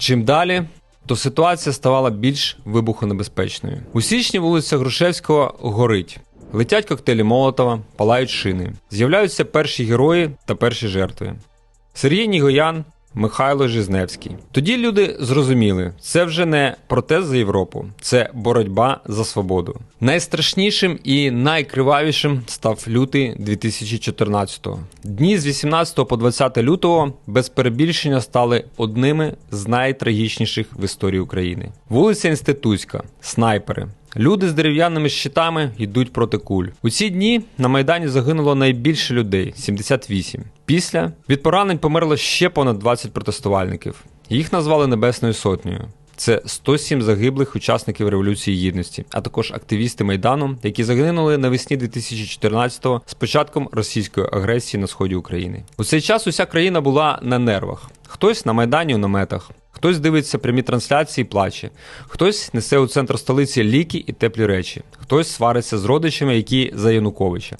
Чим далі, то ситуація ставала більш вибухонебезпечною. У січні вулиця Грушевського горить. Летять коктейлі Молотова, палають шини. З'являються перші герої та перші жертви. Сергій Нігоян, Михайло Жизневський. Тоді люди зрозуміли, це вже не протест за Європу, це боротьба за свободу. Найстрашнішим і найкривавішим став лютий 2014-го. Дні з 18 по 20 лютого без перебільшення стали одними з найтрагічніших в історії України. Вулиця Інститутська, снайпери. Люди з дерев'яними щитами йдуть проти куль. У ці дні на Майдані загинуло найбільше людей 78. Після від поранень померло ще понад 20 протестувальників. Їх назвали Небесною Сотнею. Це 107 загиблих учасників Революції Гідності, а також активісти Майдану, які загинули навесні 2014-го з початком російської агресії на сході України. У цей час уся країна була на нервах. Хтось на майдані у наметах, хтось дивиться прямі трансляції, і плаче, хтось несе у центр столиці ліки і теплі речі, хтось свариться з родичами, які за Януковича.